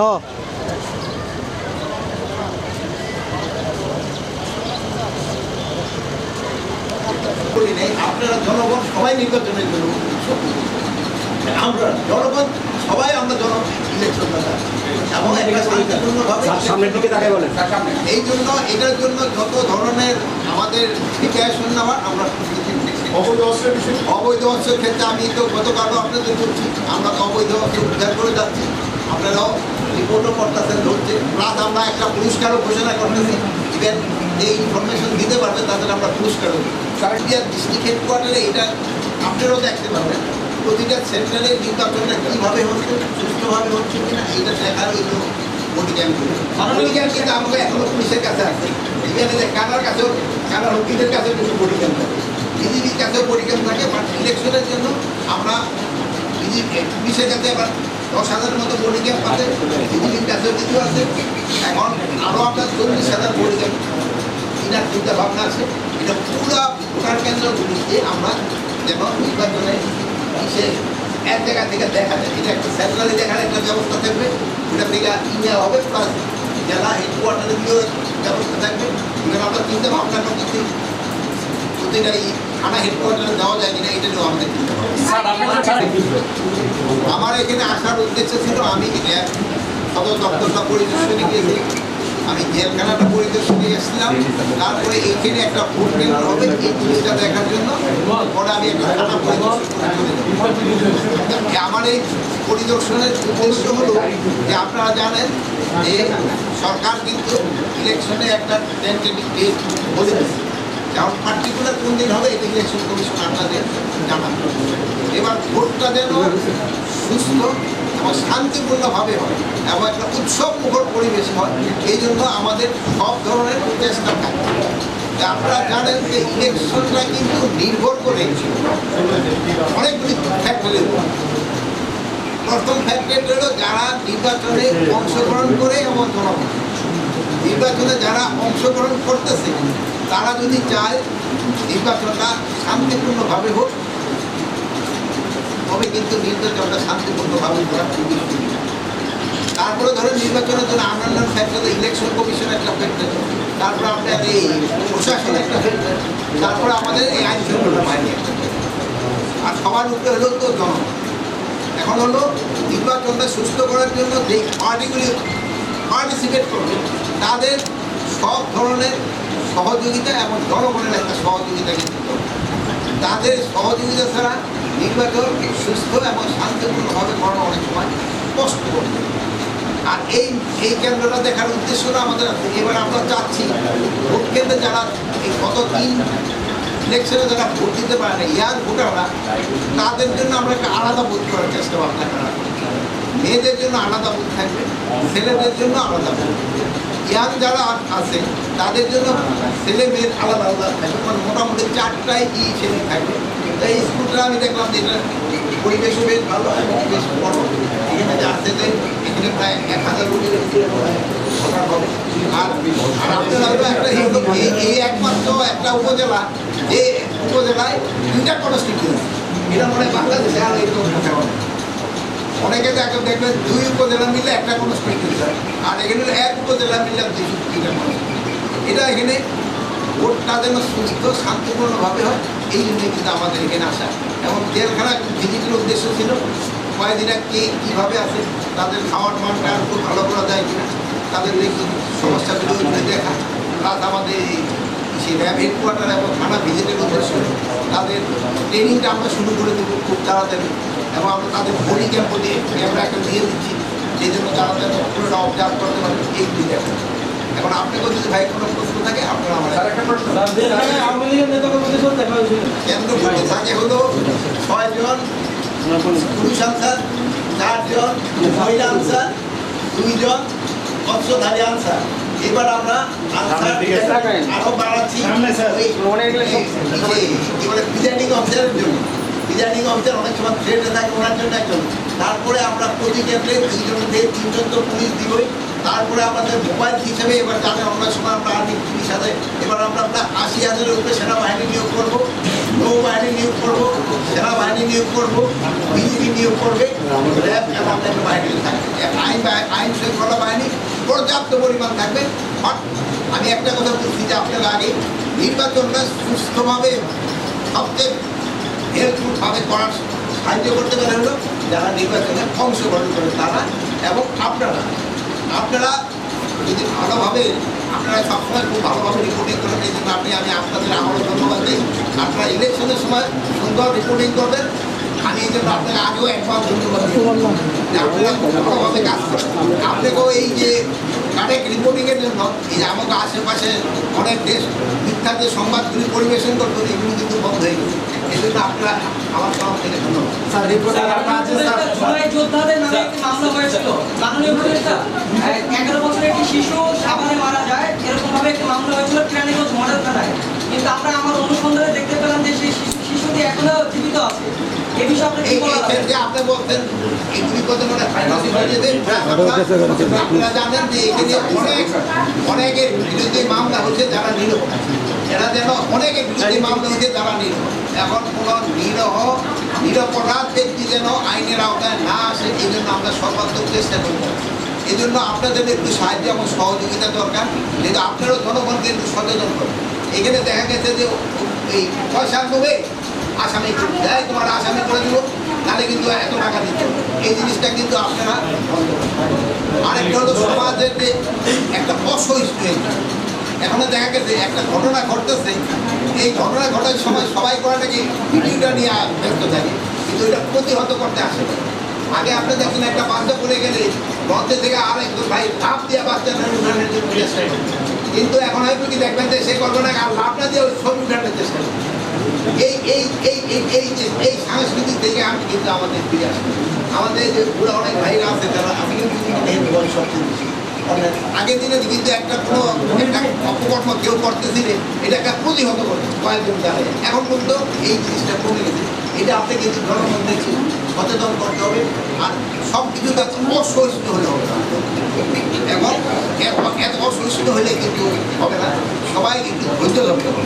হ্যাঁ। আপনারা জনগণ সবাই নির্বাচনের জন্য আমরা জনগণ সবাই আমরা জন ইলেকশন এবং একটা শান্তিপূর্ণভাবে সামনের দিকে তাকাই বলেন। এই জন্য এটার জন্য যত ধরনের আমাদের প্রিপারেশন নেওয়ার আমরা অবৈধ অস্ত্রের বিষয়। অবৈধ অস্ত্রের ক্ষেত্রে আমি তো গতকালও আপনাদের বলছি আমরা তো অবৈধ অস্ত্র উদ্ধার করে যাচ্ছি। আপনারাও রিপোর্টও করতেছেন ধরছে প্লাস আমরা একটা পুরস্কারও ঘোষণা করতেছি ইভেন যে ইনফরমেশন দিতে পারবে তাদের আমরা পুরস্কারও কারেন্টিয়ার ডিস্ট্রিক্ট হেডকোয়ার্টারে এটা আপনারাও দেখতে পারবেন প্রতিটা সেন্টারের নির্বাচনটা কীভাবে হচ্ছে, সুস্থভাবে হচ্ছে কিনা এটা দেখার ক্যাম্প বডি ক্যাম্প কিন্তু আমাকে এখনও পুলিশের কাছে আছে। এখানে যে কানার কাছেও কানার উকিলের কাছেও কিন্তু ক্যাম্প থাকে। বিজেপির কাছেও ক্যাম্প থাকে বাট ইলেকশনের জন্য আমরা বিজেপি পুলিশের আবার দশ হাজারের মতো বডি ক্যাম্প আছে কাছেও কিছু আছে, এখন আরও আপনার চল্লিশ হাজার বডি ক্যাম্প কিনার চিন্তা ভাবনা আছে, এটা পুরো ভোটার কেন্দ্রগুলিতে আমরা যেন নির্বাচনে সে এক জায়গা থেকে দেখা যায়। এটা একটা সেন্ট্রালি দেখার একটা ব্যবস্থা থাকবে ওটা থেকে ইমেল হবে প্লাস জেলা হেডকোয়ার্টারে গিয়েও ব্যবস্থা থাকবে। এবার আমরা চিন্তা ভাবনা করতেছি প্রতিটা এই থানা হেডকোয়ার্টারে দেওয়া যায় কিনা এটা নিয়েও আমাদের আমার এখানে আসার উদ্দেশ্য ছিল আমি সদর দপ্তরটা পরিদর্শনে গিয়েছি আমি জেলখানাটা পরিদর্শনে এসেছিলাম তারপরে এইখানে একটা ভোট কেন্দ্র হবে এই জিনিসটা দেখার জন্য পরে আমি একটা থানা পরিদর্শন। আমার এই পরিদর্শনের উদ্দেশ্য হলো যে আপনারা জানেন যে সরকার কিন্তু ইলেকশনে একটা টেন্টেটিভ ডেট বলে দিয়েছে। যেমন পার্টিকুলার কোন দিন হবে এটা ইলেকশন কমিশন আপনাদের জানান। এবার ভোটটা যেন সুস্থ এবং শান্তিপূর্ণভাবে হয় এবং একটা উৎসব মুখর পরিবেশ হয়, এই জন্য আমাদের সব ধরনের চেষ্টা থাকে আপনারা জানেন যে ইলেকশনটা কিন্তু নির্ভর করে অনেকগুলি ফ্যাক্টরের উপর। প্রথম ফ্যাক্টর হলো যারা নির্বাচনে অংশগ্রহণ করে এবং জনগণ নির্বাচনে যারা অংশগ্রহণ করতেছে তারা যদি চায় নির্বাচনটা শান্তিপূর্ণভাবে হোক, তবে কিন্তু নির্বাচনটা শান্তিপূর্ণভাবে করা খুবই তারপরে ধরেন নির্বাচনের জন্য অন্যান্য ফ্যাক্টর ইলেকশন কমিশন একটা ফ্যাক্টর তারপরে আপনার এই প্রশাসন একটা ফ্যাক্টর তারপরে আমাদের এই আইন শৃঙ্খলা বাহিনী। আর সবার উপরে হলো তো জনগণ এখন হলো নির্বাচনটা সুস্থ করার জন্য যে পার্টিগুলি পার্টিসিপেট করবে, তাদের সব ধরনের সহযোগিতা এবং জনগণের একটা সহযোগিতা কিন্তু তাদের সহযোগিতা ছাড়া নির্বাচন সুস্থ এবং শান্তিপূর্ণভাবে করানো অনেক সময় কষ্ট করবে আর এই এই কেন্দ্রটা দেখার উদ্দেশ্য হলো আমাদের আছে। এবার আমরা চাচ্ছি ভোট কেন্দ্রে যারা এই গত তিন ইলেকশনে যারা ভোট দিতে পারে না, ইয়ার ভোটাররা, তাদের জন্য আমরা একটা আলাদা বুথ করার চেষ্টা ভাবনা করা। মেয়েদের জন্য আলাদা বুথ থাকবে, ছেলেদের জন্য আলাদা বুথ ইয়াং যারা আছে, তাদের জন্য ছেলে মেয়ের আলাদা আলাদা থাকবে মানে মোটামুটি চারটায় ই ছেলে থাকে। তাই স্কুলটা আমি দেখলাম যে এটা পরিবেশও বেশ ভালো এবং বেশ বড়। এখানে যে আছে যে এখানে প্রায় এক হাজার ভোটার আর আর আপনারা একটা এই- এই একমাত্র একটা উপজেলা, যে উপজেলায় দুইটা কনস্টিটিউন্সি এটা মনে হয় বাংলাদেশে আর এরকম কোথাও নেই। অনেকে দেখে দেখবেন দুই উপজেলা মিলে একটা কোনো কনস্টিটিউন্সি আর এখানে এক উপজেলা মিলে দুই constituency। এটা এখানে ভোটটা যেন সুস্থ, শান্তিপূর্ণভাবে হয়, এই জন্য কিন্তু আমাদের এখানে আসা। এবং জেলখানা ভিজিটের উদ্দেশ্য ছিল, কয়েকদিন কে কীভাবে আছে, তাদের খাওয়ার মানটা খুব ভালো করা যায় কিনা, তাদের সমস্যাগুলো দেখা। প্লাস আমাদের সেই র্যাব হেডকোয়ার্টার এবং থানা ভিজিটের উদ্দেশ্য, তাদের ট্রেনিংটা আমরা শুরু করে দেবো খুব তাড়াতাড়ি। এবং আমরা তাদের বডি ক্যাম্পও দিয়ে ক্যামেরা একটা দিয়ে দিচ্ছি। সেই জন্য তারা যেন পুরোটা অবজার্ভ করতে পারে এই দুই দেখা এখন আপনাকেও যদি ভাই কোনো প্রশ্ন থাকে আপনারা আমার দেখা হয়েছিল কেন্দ্র করতে থাকে হলো ছয়জন পুরুষ আনসার চারজন মহিলা আনসার দুইজন অস্ত্রধারী আনসার। এবার আমরা আরও বাড়াচ্ছি। কি বলে প্রিজাইডিং অফিসারের জন্য। প্রিজাইডিং অফিসার অনেক সময় থ্রেটে থাকে, ওনার জন্য একজন। তারপরে আমরা প্রতি কেন্দ্রে দুইজন থেকে তিনজন তো পুলিশ দিবই। তারপরে আমাদের মোবাইল হিসেবে এবার জানেন অনেক সময় আমরা আর্মি টিভির সাথে, এবার আমরা আমরা আশি হাজারের উপরে সেনাবাহিনী নিয়োগ করব, নৌবাহিনী নিয়োগ করব, সেনাবাহিনী নিয়োগ করব, বিজিবি নিয়োগ করবে, র্যাব এবং অন্যান্য বাহিনী থাকবে। আইন আইন শৃঙ্খলা বাহিনী পর্যাপ্ত পরিমাণ থাকবে। আমি একটা কথা বলছি যে আপনার আগে নির্বাচনটা সুস্থভাবে সবচেয়ে হেল্পফুলভাবে করার সাহায্য করতে পারে না, যারা নির্বাচনে অংশগ্রহণ করেন তারা এবং আপনারা আপনারা যদি ভালোভাবে, আপনারা সবসময় খুব ভালোভাবে রিপোর্টিং করে জন্য আপনি আমি আপনাদের আমারও ধন্যবাদ দিই। আপনারা ইলেকশনের সময় সুন্দর রিপোর্টিং করবেন। আমি এই জন্য আপনাকে আগেও অ্যাডভান্স ধন্যবাদ আপনারা ভালোভাবে কাজ করেন আপনাকেও এই যে কারেক্ট রিপোর্টিংয়ের জন্য এই যে আমাকে আশেপাশে অনেক দেশ মিথ্যা যে সংবাদগুলি পরিবেশন করতো এগুলো কিন্তু বন্ধ হয়ে গেছে। এই জন্য আপনারা আমার তরফ থেকে ধন্যবাদ। স্যার আপনার আছে স্যার যোদ্ধাদের নামে একটি মামলা হয়েছিল। এগারো বছরের একটি শিশু মারা যায়। এরকম ভাবে একটি মামলা হয়েছিল কেরানীগঞ্জ মডেল থানায়। কিন্তু আমরা আমার অনুসন্ধানে দেখতে পেলাম যে সেই শিশু- শিশুটি এখনও জীবিত আছে। আপনারা জানেন যে এখানে অনেক অনেকের বিরুদ্ধে মামলা হচ্ছে যারা নিরহ। এরা যেন অনেকের বিরুদ্ধে মামলা হচ্ছে যারা নিরহ। এখন কোনো নিরহ, নিরপরাধ ব্যক্তি যেন আইনের আওতায় না আসে, এই জন্য আমরা সর্বাত্মক চেষ্টা করব। এই জন্য আপনাদের একটু সাহায্য এবং সহযোগিতা দরকার। যেহেতু আপনারও জনগণকে একটু সচেতন করুন। এখানে দেখা গেছে যে, এই পয়সার লোভে আসামি দেয় তোমার আসামি করে দিব তাহলে কিন্তু এত টাকা হবে। এই জিনিসটা কিন্তু আপনারা আরেকটা হলো সমাজের যে একটা অসহিষ্ণু। এখনও দেখা গেছে, একটা ঘটনা ঘটতেছে। এই ঘটনা ঘটার সময় সবাই করে নাকি ভিডিওটা নিয়ে ব্যস্ত থাকে। কিন্তু এটা প্রতিহত করতে আসে আগে আপনি দেখুন, একটা বাচ্চা পড়ে গেলে মধ্যে থেকে আরেকজন ভাই লাভ দিয়ে বাচ্চাটা উঠানোর জন্য চেষ্টা কিন্তু এখন হয়তো কি দেখবেন যে সে করবে না, আর লাভ না দিয়ে ওই ছবি উঠানোর চেষ্টা করে। এই এই এই এই এই যে, এই সাংস্কৃতিক থেকে আমি কিন্তু আমাদের ফিরে আসব। আমাদের যে বুড়া অনেক ভাইরা আছে, তারা আমি কিন্তু আগের দিনে কিন্তু একটা কোনো একটা অপকর্ম কেউ করতেছিলে এটাকে প্রতিহত করে কয়েকজন জানে এখন কিন্তু এই জিনিসটা কমে গেছে। এটা আপনি কিন্তু জনগণকে সচেতন করতে হবে, আর সব কিছু কাছে অসহিষ্ণু হলে হবে না। এবং এত অসহিষ্ণু হলে কিন্তু হবে না। সবাই একটু ধৈর্য ধরতে হবে।